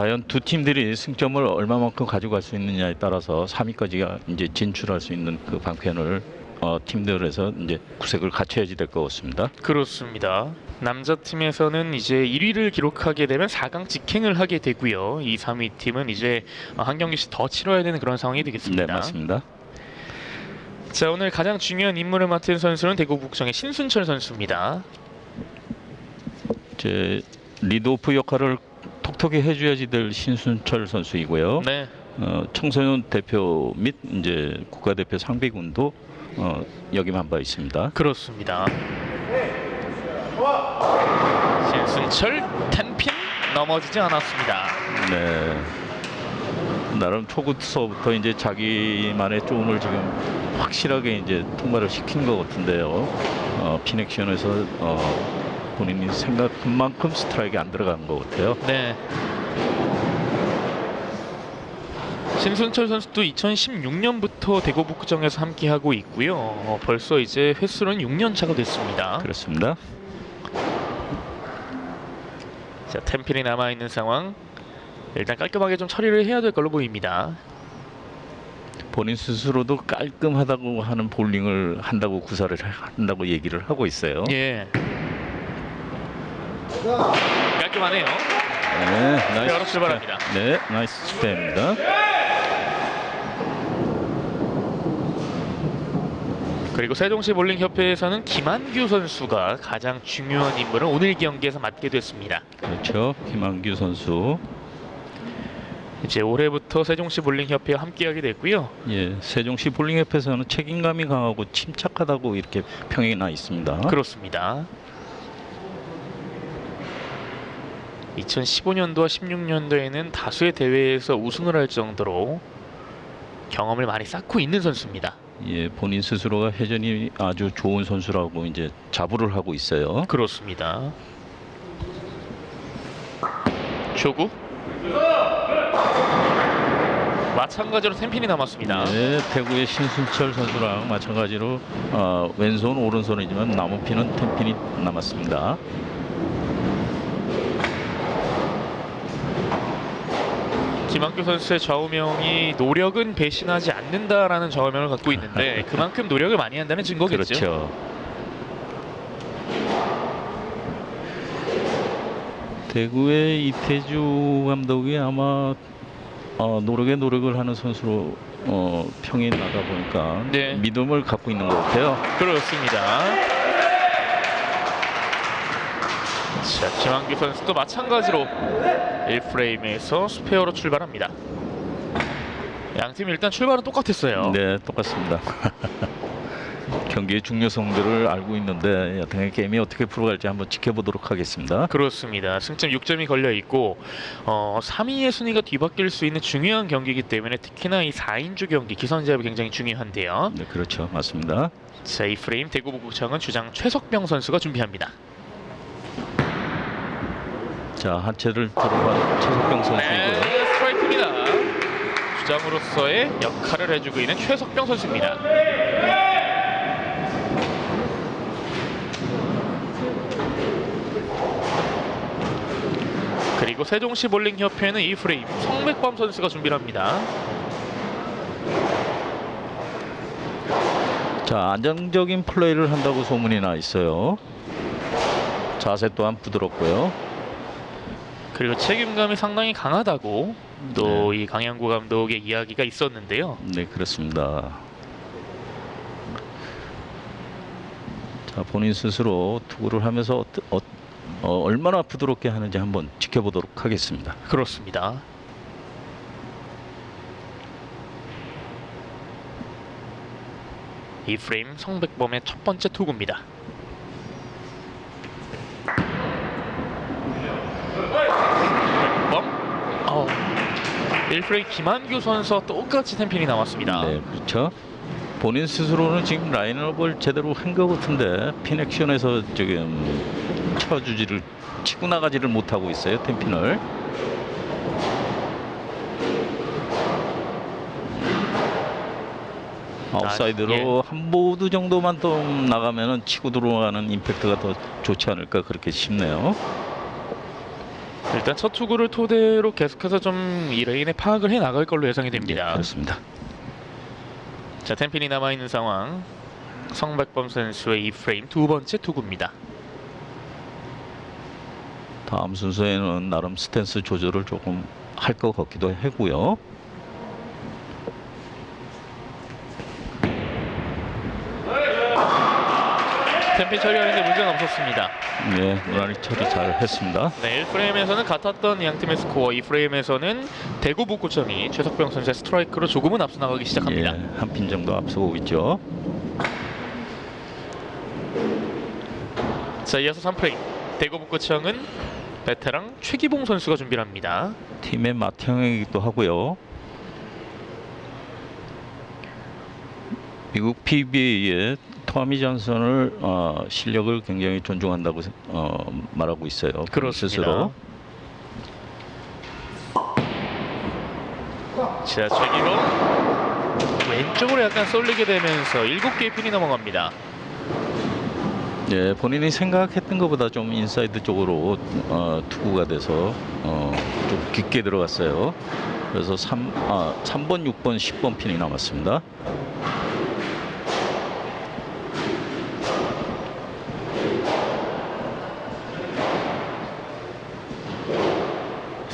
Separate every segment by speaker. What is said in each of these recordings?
Speaker 1: 과연 두 팀들이 승점을 얼마만큼 가져갈 수 있느냐에 따라서 3위까지가 이제 진출할 수 있는 그 방편을 어, 팀들에서 이제 구색을 갖춰야지 될 것 같습니다.
Speaker 2: 그렇습니다. 남자 팀에서는 이제 1위를 기록하게 되면 4강 직행을 하게 되고요. 이 3위 팀은 이제 한 경기씩 더 치러야 되는 그런 상황이 되겠습니다.
Speaker 1: 네, 맞습니다.
Speaker 2: 자 오늘 가장 중요한 임무를 맡은 선수는 대구국정의 신순철 선수입니다.
Speaker 1: 이제 리드오프 역할을 톡톡히 해줘야지 될 신순철 선수이고요.
Speaker 2: 네,
Speaker 1: 어, 청소년 대표 및 이제 국가대표 상비군도 어, 역임한 바 있습니다.
Speaker 2: 그렇습니다. 신순철 텐핀 넘어지지 않았습니다.
Speaker 1: 네. 나름 초구서부터 이제 자기만의 쪽을 지금 확실하게 이제 통과를 시킨 것 같은데요. 어, 피넥션에서 어, 본인이 생각한 만큼 스트라이크 안 들어간 것 같아요.
Speaker 2: 네. 신순철 선수도 2016년부터 대구 북구정에서 함께 하고 있고요. 어, 벌써 이제 횟수는 6년 차가 됐습니다.
Speaker 1: 그렇습니다.
Speaker 2: 자, 템필이 남아 있는 상황. 일단 깔끔하게 좀 처리를 해야 될 걸로 보입니다.
Speaker 1: 본인 스스로도 깔끔하다고 하는 볼링을 한다고 구사를 한다고 얘기를 하고 있어요.
Speaker 2: 예. 깔끔하네요.
Speaker 1: 네, 나이스
Speaker 2: 출발합니다.
Speaker 1: 스페어. 네, 나이스 스페입니다.
Speaker 2: 그리고 세종시 볼링 협회에서는 김한규 선수가 가장 중요한 임무를 오늘 경기에서 맡게 됐습니다.
Speaker 1: 그렇죠. 김한규 선수.
Speaker 2: 이제 올해부터 세종시 볼링 협회와 함께하게 됐고요.
Speaker 1: 예, 세종시 볼링협회에서는 책임감이 강하고 침착하다고 이렇게 평이 나 있습니다.
Speaker 2: 그렇습니다. 2015년도와 16년도에는 다수의 대회에서 우승을 할 정도로 경험을 많이 쌓고 있는 선수입니다.
Speaker 1: 예, 본인 스스로가 회전이 아주 좋은 선수라고 이제 자부를 하고 있어요.
Speaker 2: 그렇습니다. 조구 마찬가지로 템핀이 남았습니다.
Speaker 1: 네, 대구의 신순철 선수랑 마찬가지로 어, 왼손 오른손이지만 피는 텐핀이 남았습니다.
Speaker 2: 김한규 선수의 좌우명이 노력은 배신하지 않는다라는 좌우명을 갖고 있는데 그만큼 노력을 많이 한다는 증거겠죠.
Speaker 1: 그렇죠. 대구의 이태주 감독이 아마 어, 노력에 노력을 하는 선수로 어, 평이 나다 보니까
Speaker 2: 네.
Speaker 1: 믿음을 갖고 있는 것 같아요.
Speaker 2: 그렇습니다. 자, 김한규 선수도 마찬가지로 1프레임에서 스페어로 출발합니다. 양팀 일단 출발은 똑같았어요.
Speaker 1: 네, 똑같습니다. 경기의 중요성들을 알고 있는데 여튼간 게임이 어떻게 풀어갈지 한번 지켜보도록 하겠습니다.
Speaker 2: 그렇습니다. 승점 6점이 걸려 있고 어, 3위의 순위가 뒤바뀔 수 있는 중요한 경기이기 때문에 특히나 이 4인조 경기 기선제압이 굉장히 중요한데요.
Speaker 1: 네, 그렇죠. 맞습니다.
Speaker 2: 자, 이 프레임 대구부구청은 주장 최석병 선수가 준비합니다.
Speaker 1: 자, 한 채를 들어간 최석병 선수이고요.
Speaker 2: 네, 스트라이크입니다. 주장으로서의 역할을 해주고 있는 최석병 선수입니다. 그리고 세종시 볼링 협회는 이 프레임 성백범 선수가 준비를 합니다.
Speaker 1: 자, 안정적인 플레이를 한다고 소문이 나 있어요. 자세 또한 부드럽고요.
Speaker 2: 그리고 책임감이 상당히 강하다고 또 이 강양구 감독의 이야기가 있었는데요.
Speaker 1: 네, 그렇습니다. 자, 본인 스스로 투구를 하면서 어떠- 어, 어, 얼마나 부드럽게 하는지 한번 지켜보도록 하겠습니다.
Speaker 2: 그렇습니다. 이 프레임 성백범의 첫 번째 투구입니다. 성백범. 어. 1프레임 김한규 선수와 똑같이 템핀이 나왔습니다.
Speaker 1: 네, 그렇죠. 본인 스스로는 지금 라인업을 제대로 한 것 같은데 핀 액션에서 지금 쳐주지를 치고 나가지를 못하고 있어요 템핀을. 아웃사이드로
Speaker 2: 예.
Speaker 1: 한 보드 정도만 더 나가면은 치고 들어가는 임팩트가 더 좋지 않을까 그렇게 싶네요.
Speaker 2: 일단 첫 투구를 토대로 계속해서 좀 이 레인에 파악을 해 나갈 걸로 예상이
Speaker 1: 예,
Speaker 2: 됩니다.
Speaker 1: 그렇습니다.
Speaker 2: 자, 템핀이 남아 있는 상황. 성백범 선수의 이 프레임 두 번째 투구입니다.
Speaker 1: 다음 순서에는 나름 스탠스 조절을 조금 할 것 같기도 하고요.
Speaker 2: 템핀 처리하는데 문제는 없었습니다.
Speaker 1: 예, 무난히 처리 잘 했습니다.
Speaker 2: 네, 1프레임에서는 같았던 양 팀의 스코어, 2프레임에서는 대구 북구청이 최석병 선수의 스트라이크로 조금은 앞서 나가기 시작합니다.
Speaker 1: 예, 한 핀 정도 앞서고 있죠.
Speaker 2: 자, 이어서 3프레임. 대구 북구청은 베테랑 최기봉 선수가 준비를 합니다.
Speaker 1: 팀의 맏형이기도 하고요. 미국 PBA의 토미 존슨을 어, 실력을 굉장히 존중한다고 세- 어, 말하고 있어요.
Speaker 2: 그렇습니다.
Speaker 1: 스스로.
Speaker 2: 자, 최기봉 왼쪽으로 약간 쏠리게 되면서 7개의 핀이 넘어갑니다.
Speaker 1: 예, 본인이 생각했던 것보다 좀 인사이드 쪽으로 어, 투구가 돼서 어, 좀 깊게 들어갔어요. 그래서 3, 아, 3번, 6번, 10번 핀이 남았습니다.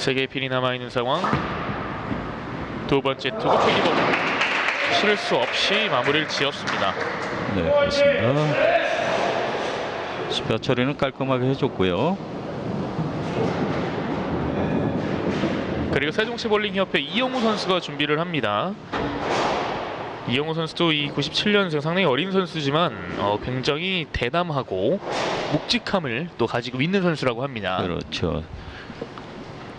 Speaker 2: 세 개의 핀이 남아 있는 상황. 두 번째 투구 최기봉 실수 없이 마무리를 지었습니다.
Speaker 1: 네, 그렇습니다. 스페어 처리는 깔끔하게 해줬고요.
Speaker 2: 그리고 세종시 볼링협회 이영우 선수가 준비를 합니다. 이영우 선수도 이 97년생 상당히 어린 선수지만 어, 굉장히 대담하고 묵직함을 또 가지고 있는 선수라고 합니다.
Speaker 1: 그렇죠.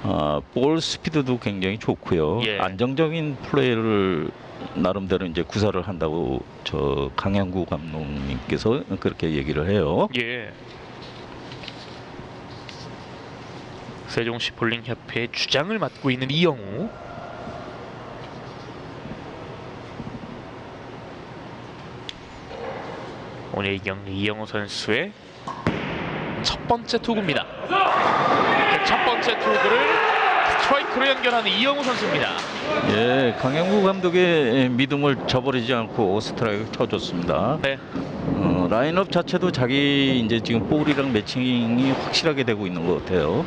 Speaker 1: 아, 볼 스피드도 굉장히 좋고요.
Speaker 2: 예.
Speaker 1: 안정적인 플레이를 나름대로 이제 구사를 한다고 저 강양구 감독님께서 그렇게 얘기를 해요.
Speaker 2: 예. 세종시 볼링협회 주장을 맡고 있는 이영우. 오늘 이 경기 이영우 선수의 첫 번째 투구입니다. 그첫 번째 투구를 스트라이크로 연결하는 이영우 선수입니다.
Speaker 1: 예, 강양구 감독의 믿음을 저버리지 않고 스트라이크 쳐줬습니다.
Speaker 2: 네,
Speaker 1: 어, 라인업 자체도 자기 이제 지금 볼이랑 매칭이 확실하게 되고 있는 것 같아요.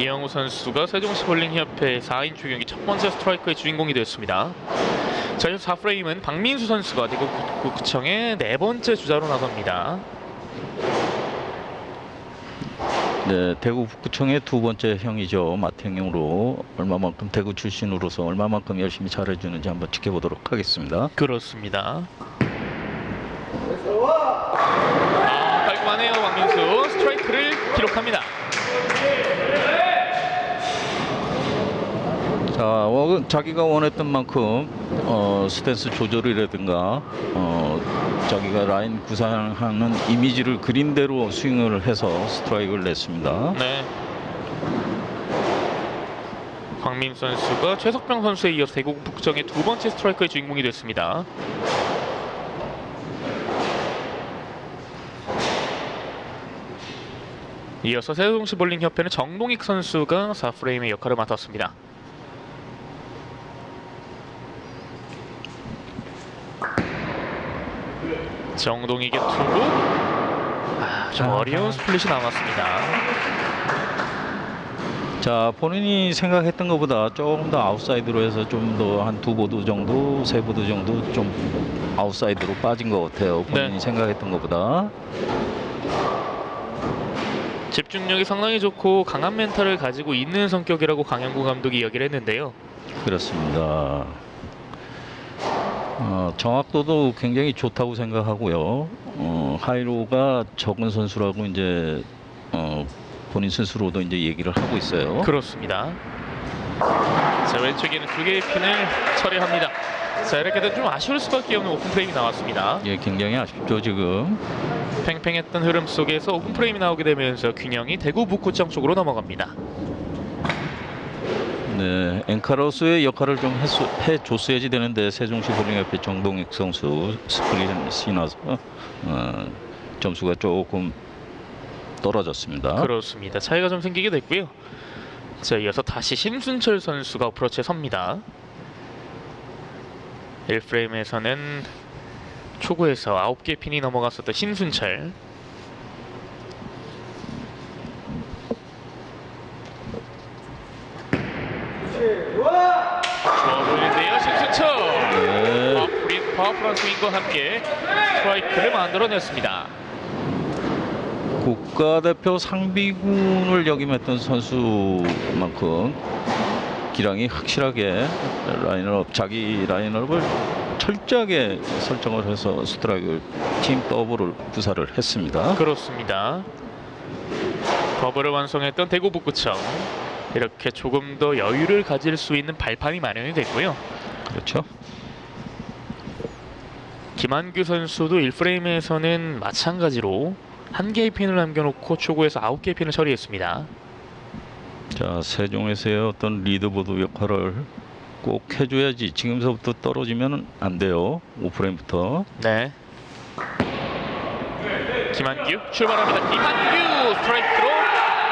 Speaker 2: 이영우 선수가 세종시 볼링협회 4인 추경기 첫 번째 스트라이크의 주인공이 되었습니다. 자, 이어서 4프레임은 박민수 선수가 대구 구청의 네 번째 주자로 나섭니다.
Speaker 1: 네, 대구 북구청의 두 번째 형이죠. 마태형으로 얼마만큼 대구 출신으로서 얼마만큼 열심히 잘해주는지 한번 지켜보도록 하겠습니다.
Speaker 2: 그렇습니다. 아, 깔끔하네요, 박민수. 스트라이크를 기록합니다.
Speaker 1: 자, 어, 자기가 원했던 만큼 어, 스탠스 조절이라든가 어, 자기가 라인 구사하는 이미지를 그린 대로 스윙을 해서 스트라이크를 냈습니다.
Speaker 2: 네. 황민 선수가 최석병 선수에 이어서 대구 북정의 두 번째 스트라이크의 주인공이 됐습니다. 이어서 세종시 볼링 협회는 정동익 선수가 4프레임의 역할을 맡았습니다. 정동익의 투구 아, 좀
Speaker 1: 아,
Speaker 2: 어려운 스플릿이 남았습니다.
Speaker 1: 자, 본인이 생각했던 것보다 조금 더 아웃사이드로 해서 좀 더 한 두 보드 정도, 세 보드 정도 좀 아웃사이드로 빠진 것 같아요. 본인이
Speaker 2: 네.
Speaker 1: 생각했던 것보다.
Speaker 2: 집중력이 상당히 좋고 강한 멘탈을 가지고 있는 성격이라고 강영구 감독이 이야기를 했는데요.
Speaker 1: 그렇습니다. 어, 정확도도 굉장히 좋다고 생각하고요. 어, 하이로가 적은 선수라고 이제 어, 본인 스스로도 이제 얘기를 하고 있어요.
Speaker 2: 그렇습니다. 자 왼쪽에는 두 개의 핀을 처리합니다. 자 이렇게 되면 좀 아쉬울 수밖에 없는 오픈 프레임이 나왔습니다.
Speaker 1: 예, 굉장히 아쉽죠 지금.
Speaker 2: 팽팽했던 흐름 속에서 오픈 프레임이 나오게 되면서 균형이 대구 북구청 쪽으로 넘어갑니다.
Speaker 1: 네, 엔카로스의 역할을 좀 했, 해줬어야지 되는데 세종시 볼링협회 정동익 선수 스프릿이 나서 어, 점수가 조금 떨어졌습니다.
Speaker 2: 그렇습니다. 차이가 좀 생기게 됐고요. 자, 이어서 다시 신순철 선수가 어프로치에 섭니다. 1프레임에서는 초구에서 9개 핀이 넘어갔었던 신순철. 보이는데요, 신순철.
Speaker 1: 네.
Speaker 2: 파워풀인 파워풀한 스윙과 함께 스트라이크를 만들어냈습니다.
Speaker 1: 국가대표 상비군을 역임했던 선수만큼 기량이 확실하게 라인업 자기 라인업을 철저하게 설정을 해서 스트라이크 팀 더블을 구사를 했습니다.
Speaker 2: 그렇습니다. 더블을 완성했던 대구 북구청 이렇게 조금 더 여유를 가질 수 있는 발판이 마련이 됐고요.
Speaker 1: 그렇죠.
Speaker 2: 김한규 선수도 1프레임에서는 마찬가지로 한 개의 핀을 남겨놓고 초구에서 아홉 개의 핀을 처리했습니다.
Speaker 1: 자 세종에서의 어떤 리더보드 역할을 꼭 해줘야지 지금서부터 떨어지면 안 돼요. 5프레임부터.
Speaker 2: 네. 김한규 출발합니다. 김한규 스트라이크로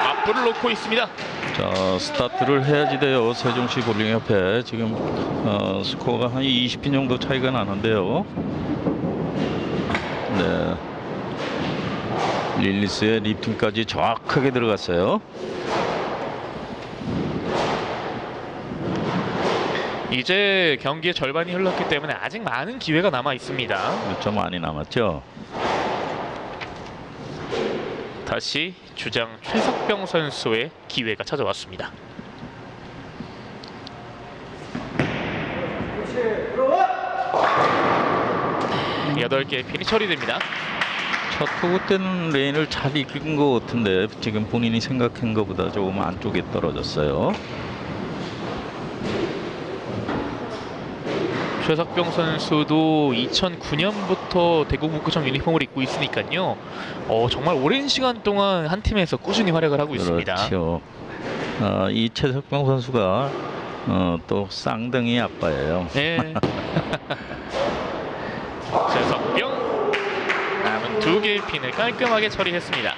Speaker 2: 맞불을 놓고 있습니다.
Speaker 1: 자 스타트를 해야지 돼요. 세종시 볼링협회. 지금 어, 스코어가 한 20핀 정도 차이가 나는데요. 네. 릴리스의 리프팅까지 정확하게 들어갔어요.
Speaker 2: 이제 경기의 절반이 흘렀기 때문에 아직 많은 기회가 남아 있습니다.
Speaker 1: 좀 많이 남았죠
Speaker 2: 다시 주장 최석병 선수의 기회가 찾아왔습니다. 여덟 개의 핀이 처리됩니다.
Speaker 1: 첫 투구 때는 레인을 잘 이끈 것 같은데 지금 본인이 생각한 것보다 조금 안쪽에 떨어졌어요
Speaker 2: 최석병 선수도 2009년부터 대구 북구청 유니폼을 입고 있으니까요. 어, 정말 오랜 시간 동안 한 팀에서 꾸준히 활약을 하고 있습니다.
Speaker 1: 그렇죠 어, 이 최석병 선수가 어, 또 쌍둥이 아빠예요
Speaker 2: 네. 최석병 남은 두 개의 핀을 깔끔하게 처리했습니다.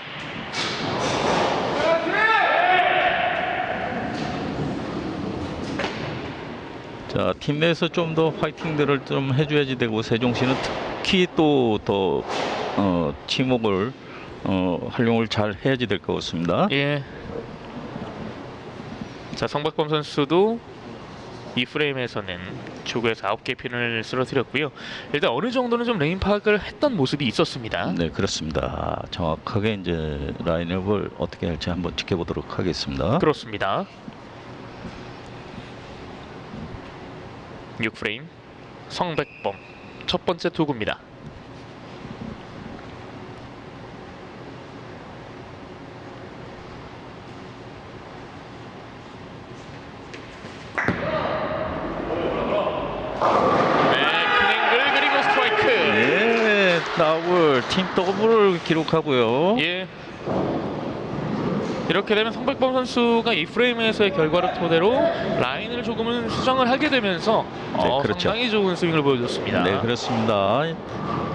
Speaker 1: 자, 팀 내에서 좀 더 화이팅들을 좀 해줘야지 되고 세종시는 특히 또더 어, 팀워크를 어, 활용을 잘 해야지 될 것 같습니다.
Speaker 2: 예. 자 성박범 선수도 이 프레임에서는 초구에서 9개 핀을 쓰러뜨렸고요. 일단 어느 정도는 좀 레인 파악을 했던 모습이 있었습니다.
Speaker 1: 네, 그렇습니다. 정확하게 이제 라인업을 어떻게 할지 한번 지켜보도록 하겠습니다.
Speaker 2: 그렇습니다. 6프레임 성백범 첫 번째 투구입니다. 네, 스트라이크.
Speaker 1: 네, 더블 팀 더블을 기록하고요.
Speaker 2: 예. 이렇게 되면 성백범 선수가 이 프레임에서의 결과를 토대로 라인을 조금은 수정을 하게 되면서 어,
Speaker 1: 그렇죠.
Speaker 2: 상당히 좋은 스윙을 보여줬습니다.
Speaker 1: 네, 그렇습니다.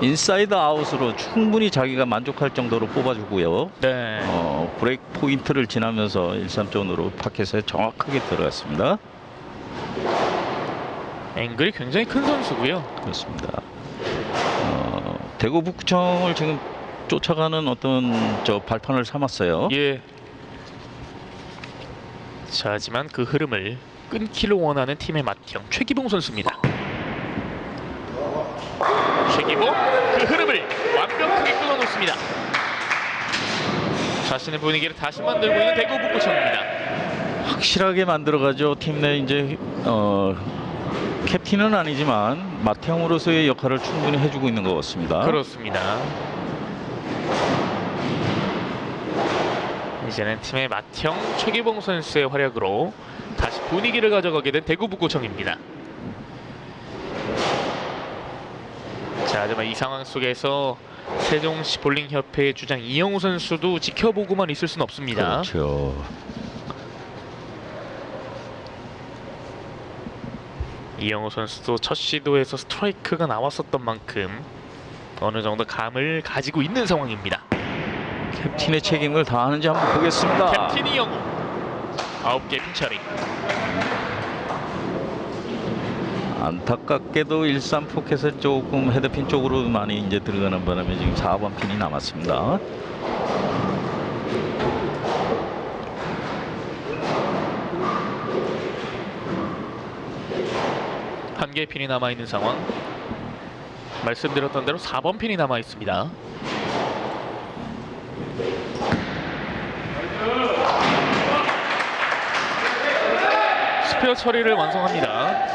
Speaker 1: 인사이드 아웃으로 충분히 자기가 만족할 정도로 뽑아주고요.
Speaker 2: 네.
Speaker 1: 어, 브레이크 포인트를 지나면서 1삼존으로 파켓에 정확하게 들어갔습니다.
Speaker 2: 앵글이 굉장히 큰 선수고요.
Speaker 1: 그렇습니다. 어, 대구 북구청을 지금 쫓아가는 어떤 저 발판을 삼았어요.
Speaker 2: 예. 자, 하지만 그 흐름을 끊기를 원하는 팀의 맏형 최기봉 선수입니다. 최기봉 그 흐름을 완벽하게 끊어놓습니다. 자신의 분위기를 다시 만들고 있는 대구 북구청입니다.
Speaker 1: 확실하게 만들어가죠. 팀 내 이제 어, 캡틴은 아니지만 마태형으로서의 역할을 충분히 해주고 있는 것 같습니다.
Speaker 2: 그렇습니다. 이제는 팀의 맏형 최기봉 선수의 활약으로 다시 분위기를 가져가게 된 대구 북구청입니다. 자, 하지만 이 상황 속에서 세종시 볼링협회의 주장 이영우 선수도 지켜보고만 있을 수는 없습니다.
Speaker 1: 그렇죠.
Speaker 2: 이영우 선수도 첫 시도에서 스트라이크가 나왔었던 만큼 어느 정도 감을 가지고 있는 상황입니다.
Speaker 1: 캡틴의 책임을 다하는지 한번 보겠습니다.
Speaker 2: 캡틴 이영우 아홉 개 핀처리
Speaker 1: 안타깝게도 13 포켓에 조금 헤드핀 쪽으로 많이 이제 들어가는 바람에 지금 4번 핀이 남았습니다.
Speaker 2: 한 개의 핀이 남아 있는 상황. 말씀드렸던 대로 4번 핀이 남아 있습니다. 스페어 처리를 완성합니다.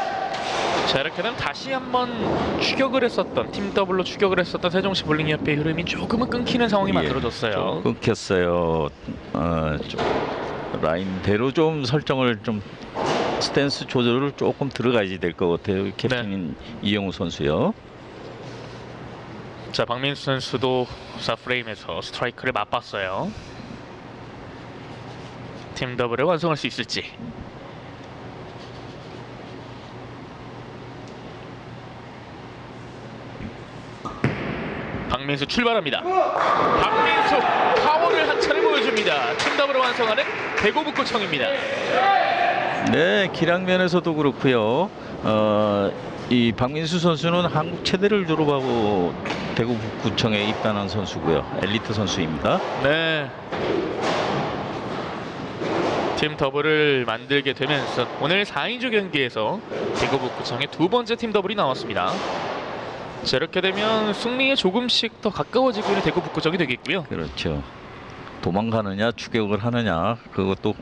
Speaker 2: 자 이렇게 되면 다시 한번 추격을 했었던 팀 더블로 추격을 했었던 세종시 볼링 협회의 흐름이 조금은 끊기는 상황이
Speaker 1: 예,
Speaker 2: 만들어졌어요.
Speaker 1: 좀 끊겼어요. 어, 좀 라인대로 좀 설정을 좀 스탠스 조절을 조금 들어가야지 될 것 같아요. 캡틴인 이영우 선수요.
Speaker 2: 자 박민수 선수도 4프레임에서 스트라이크를 맛봤어요. 팀 더블을 완성할 수 있을지. 박민수 출발합니다. 박민수 파워를 한 차례 보여줍니다. 팀 더블을 완성하는 대구 북구청입니다.
Speaker 1: 네, 기량면에서도 그렇고요. 어, 이 박민수 선수는 한국 체대를 졸업하고 대구 북구청에 입단한 선수고요. 엘리트 선수입니다.
Speaker 2: 네. 팀 더블을 만들게 되면서 오늘 4인조 경기에서 대구 북구청의 두 번째 팀 더블이 나왔습니다. 자, 이렇게 되면 승리에 조금씩 더 가까워지고 있는 대구 북구청이 되겠고요.
Speaker 1: 그렇죠. 도망가느냐 추격을 하느냐 그것도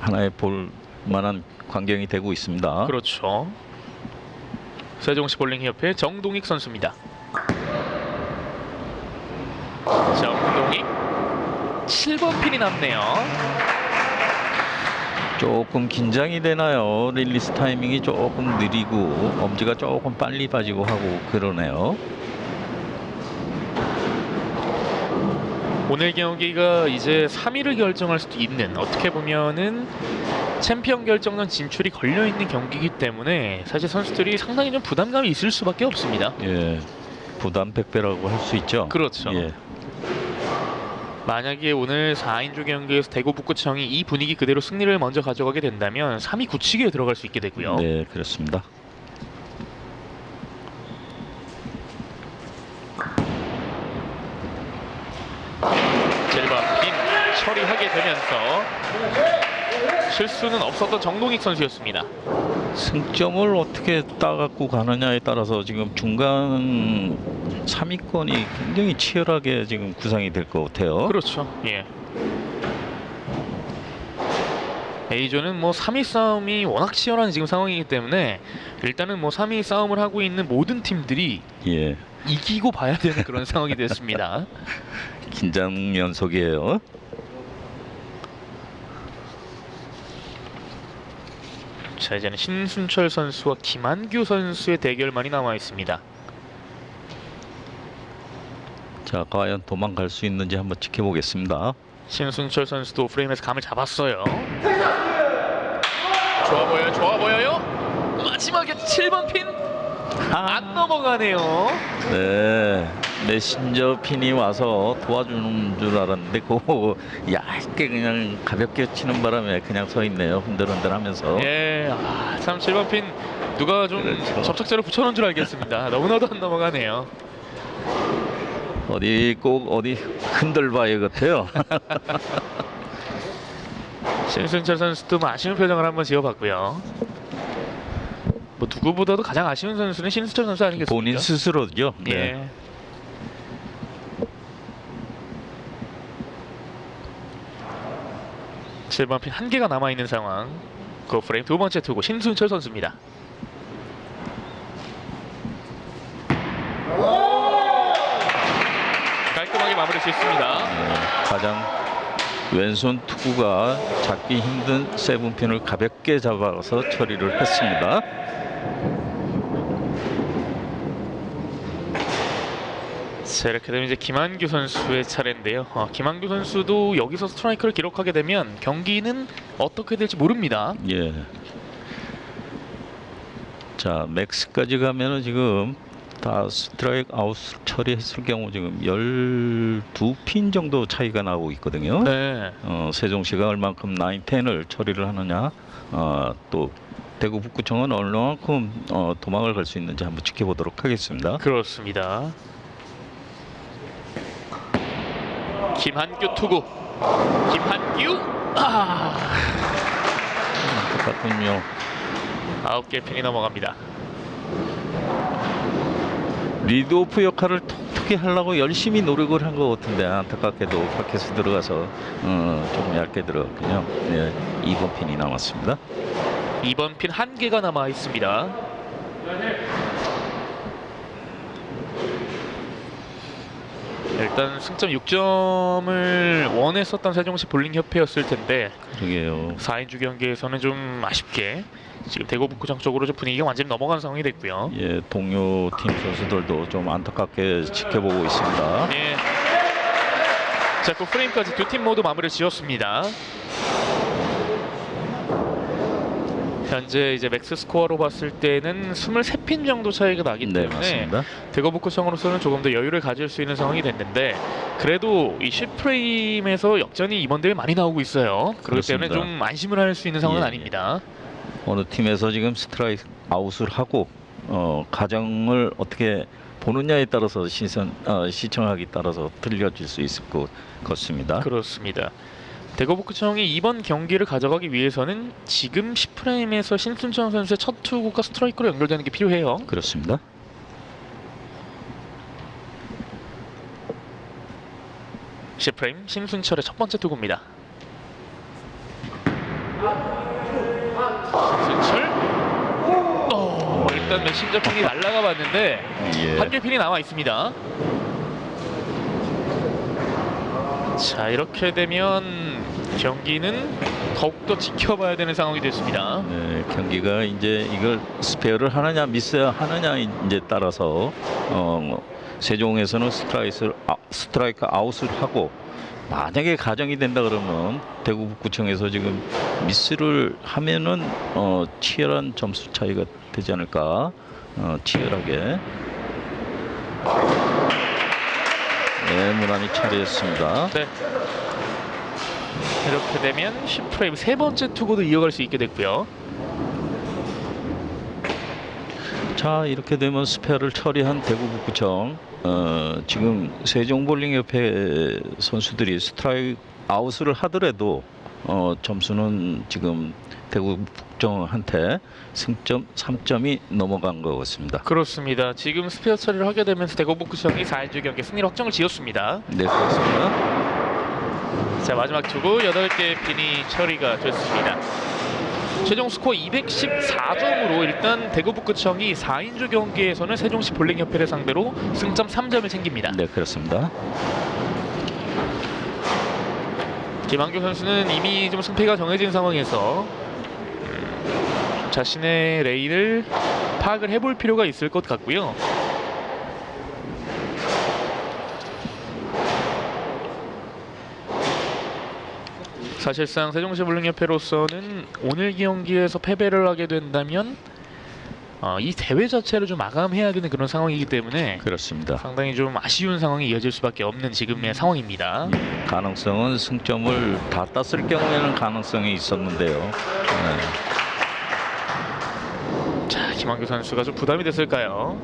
Speaker 1: 하나의 볼 만한 광경이 되고 있습니다.
Speaker 2: 그렇죠. 세종시 볼링 협회 정동익 선수입니다. 정동익 7번 핀이 남네요.
Speaker 1: 조금 긴장이 되나요? 릴리스 타이밍이 조금 느리고 엄지가 조금 빨리 빠지고 하고 그러네요.
Speaker 2: 오늘 경기가 이제 3위를 결정할 수도 있는 어떻게 보면은 챔피언 결정전 진출이 걸려 있는 경기이기 때문에 사실 선수들이 상당히 좀 부담감이 있을 수밖에 없습니다.
Speaker 1: 예, 부담 백배라고 할 수 있죠.
Speaker 2: 그렇죠.
Speaker 1: 예,
Speaker 2: 만약에 오늘 4인조 경기에서 대구 북구청이 이 분위기 그대로 승리를 먼저 가져가게 된다면 3위 굳히기에 들어갈 수 있게 되고요.
Speaker 1: 네, 그렇습니다.
Speaker 2: 젤바 빈 처리하게 되면서 실수는 없었던 정동익 선수였습니다.
Speaker 1: 승점을 어떻게 따갖고 가느냐에 따라서 지금 중간 3위권이 굉장히 치열하게 지금 구상이 될 것 같아요.
Speaker 2: 그렇죠. 예. A조는 뭐 3위 싸움이 워낙 치열한 지금 상황이기 때문에 일단은 뭐 3위 싸움을 하고 있는 모든 팀들이
Speaker 1: 예,
Speaker 2: 이기고 봐야 되는 그런 상황이 됐습니다.
Speaker 1: 긴장 연속이에요.
Speaker 2: 자 이제는 신순철 선수와 김한규 선수의 대결만이 남아 있습니다.
Speaker 1: 자, 과연 도망갈 수 있는지 한번 지켜보겠습니다.
Speaker 2: 신순철 선수도 프레임에서 감을 잡았어요. 좋아 보여요, 좋아 보여요. 마지막에 7번 핀 안 넘어가네요.
Speaker 1: 네, 메신저 핀이 와서 도와주는 줄 알았는데 그거 얇게 그냥 가볍게 치는 바람에 그냥 서 있네요. 흔들흔들 하면서.
Speaker 2: 예, 아, 참 7번 핀 누가 좀
Speaker 1: 그렇죠.
Speaker 2: 접착제로 붙여놓은 줄 알겠습니다. 너무나도 안 넘어가네요.
Speaker 1: 어디 꼭 어디 흔들봐야 같아요.
Speaker 2: 신순철 선수도 뭐 아쉬운 표정을 한번 지어봤고요. 뭐 누구보다도 가장 아쉬운 선수는 신순철 선수 아니겠습니까?
Speaker 1: 본인 스스로죠. 네.
Speaker 2: 예. 칠번핀 한 개가 남아 있는 상황. 그 프레임 두 번째 투구 신순철 선수입니다. 깔끔하게 마무리 짓습니다.
Speaker 1: 네, 가장 왼손 투구가 잡기 힘든 세븐핀을 가볍게 잡아서 처리를 했습니다.
Speaker 2: 자 이렇게 되면 이제 김한규 선수의 차례인데요. 어, 김한규 선수도 여기서 스트라이크를 기록하게 되면 경기는 어떻게 될지 모릅니다.
Speaker 1: 예. 자, 맥스까지 가면은 지금 다 스트라이크 아웃 처리했을 경우 지금 12핀 정도 차이가 나고 있거든요.
Speaker 2: 네.
Speaker 1: 어, 세종시가 얼만큼 9, 10을 처리를 하느냐, 어, 또 대구 북구청은 얼마만큼 어, 도망을 갈 수 있는지 한번 지켜보도록 하겠습니다.
Speaker 2: 그렇습니다. 김한규 투구. 김한규. 아,
Speaker 1: 똑같군요.
Speaker 2: 아홉 개 핀이 넘어갑니다.
Speaker 1: 리드오프 역할을 톡톡히 하려고 열심히 노력을 한 것 같은데 안타깝게도 밖에서 들어가서 어, 조금 얇게 들어갔군요. 네, 2번 핀이 남았습니다.
Speaker 2: 이번 핀 한 개가 남아 있습니다. 일단 승점 6점을 원했었던 세종시 볼링 협회였을 텐데
Speaker 1: 그러게요.
Speaker 2: 4인주 경기에서는 좀 아쉽게 지금 대구 북구장 쪽으로 좀 분위기가 완전히 넘어간 상황이 됐고요.
Speaker 1: 예, 동료 팀 선수들도 좀 안타깝게 지켜보고 있습니다.
Speaker 2: 예. 자, 그 프레임까지 두 팀 모두 마무리를 지었습니다. 현재 이제 맥스 스코어로 봤을 때는 23핀 정도 차이가 나기
Speaker 1: 네,
Speaker 2: 때문에
Speaker 1: 맞습니다.
Speaker 2: 대거북구청으로서는 조금 더 여유를 가질 수 있는 상황이 됐는데 그래도 이 10프레임에서 역전이 이번 대회 많이 나오고 있어요. 그렇기 때문에
Speaker 1: 그렇습니다.
Speaker 2: 좀 안심을 할 수 있는 상황은
Speaker 1: 예, 예.
Speaker 2: 아닙니다.
Speaker 1: 어느 팀에서 지금 스트라이크 아웃을 하고 어, 가정을 어떻게 보느냐에 따라서 시선 어, 시청하기 따라서 들려질 수 있을 것 같습니다.
Speaker 2: 그렇습니다. 대거북구청이 이번 경기를 가져가기 위해서는 지금 10프레임에서 신순천 선수의 첫 투구가 스트라이크로 연결되는 게 필요해요.
Speaker 1: 그렇습니다.
Speaker 2: 시 프레임 신순철의 첫 번째 투구입니다. 신순철. 어, 일단 메신저 핀이 날아가 봤는데
Speaker 1: 예.
Speaker 2: 한 개 핀이 남아 있습니다. 자 이렇게 되면 경기는 더욱더 지켜봐야 되는 상황이 됐습니다.
Speaker 1: 네, 경기가 이제 이걸 스페어를 하느냐 미스야 하느냐 이제 따라서 어, 세종에서는 스트라이크 아, 스트라이크 아웃을 하고 만약에 가정이 된다 그러면 대구 북구청에서 지금 미스를 하면은 어, 치열한 점수 차이가 되지 않을까 어, 치열하게 네 무난히 처리했습니다.
Speaker 2: 네. 이렇게 되면 10프레임 세 번째 투구도 이어갈 수 있게 됐고요.
Speaker 1: 자 이렇게 되면 스페어를 처리한 대구 북구청 어, 지금 세종볼링협회 선수들이 스트라이크 아웃을 하더라도 어, 점수는 지금 대구 북구청한테 승점 3점이 넘어간 것 같습니다.
Speaker 2: 그렇습니다. 지금 스페어 처리를 하게 되면서 대구 북구청이 4인주 경기 승리를 확정을 지었습니다.
Speaker 1: 네 그렇습니다.
Speaker 2: 자 마지막 투구 8개 핀이 처리가 됐습니다. 최종 스코어 214점으로 일단 대구북구청이 4인주 경기에서는 세종시 볼링협회를 상대로 승점 3점을 챙깁니다.
Speaker 1: 네 그렇습니다.
Speaker 2: 김한규 선수는 이미 좀 승패가 정해진 상황에서 음, 자신의 레인을 파악을 해볼 필요가 있을 것 같고요. 사실상 세종시 볼링협회로서는 오늘 경기에서 패배를 하게 된다면 어, 이 대회 자체를 좀 마감해야 되는 그런 상황이기 때문에
Speaker 1: 그렇습니다.
Speaker 2: 상당히 좀 아쉬운 상황이 이어질 수밖에 없는 지금의 상황입니다.
Speaker 1: 가능성은 승점을 다 땄을 경우에는 가능성이 있었는데요. 네.
Speaker 2: 자, 김한규 선수가 좀 부담이 됐을까요?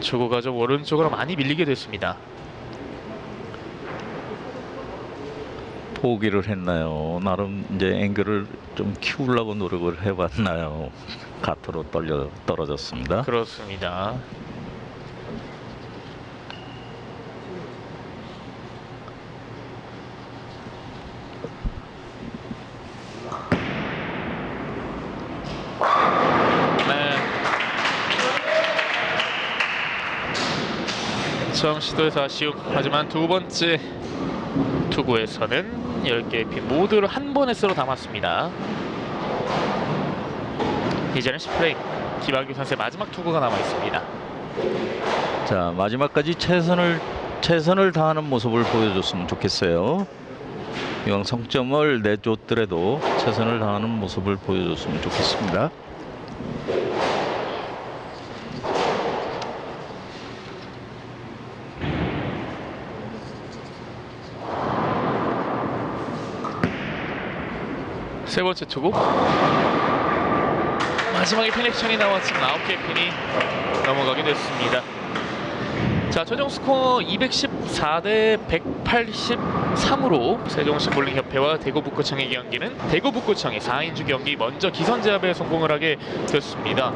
Speaker 2: 초구가 좀 오른쪽으로 많이 밀리게 됐습니다.
Speaker 1: 포기를 했나요? 나름 이제 앵글을 좀 키우려고 노력을 해봤나요? 가토로 떨려 떨어졌습니다.
Speaker 2: 그렇습니다. 네. 처음 시도에서 아쉬움. 하지만 두 번째 투구에서는 10개의 핀 모두를 한 번에 쓸어 담았습니다. 이제는 10프레임 김학규 선수의 마지막 투구가 남아 있습니다.
Speaker 1: 자 마지막까지 최선을 최선을 다하는 모습을 보여줬으면 좋겠어요. 이왕 성점을 내줬더라도 최선을 다하는 모습을 보여줬으면 좋겠습니다.
Speaker 2: 세 번째 투구 마지막에 피넥션이 나왔지만 9개의 핀이 넘어가게 됐습니다. 자 최종 스코어 214대 183으로 세종시 볼링협회와 대구 북구청의 경기는 대구 북구청이 4인주 경기 먼저 기선제압에 성공을 하게 됐습니다.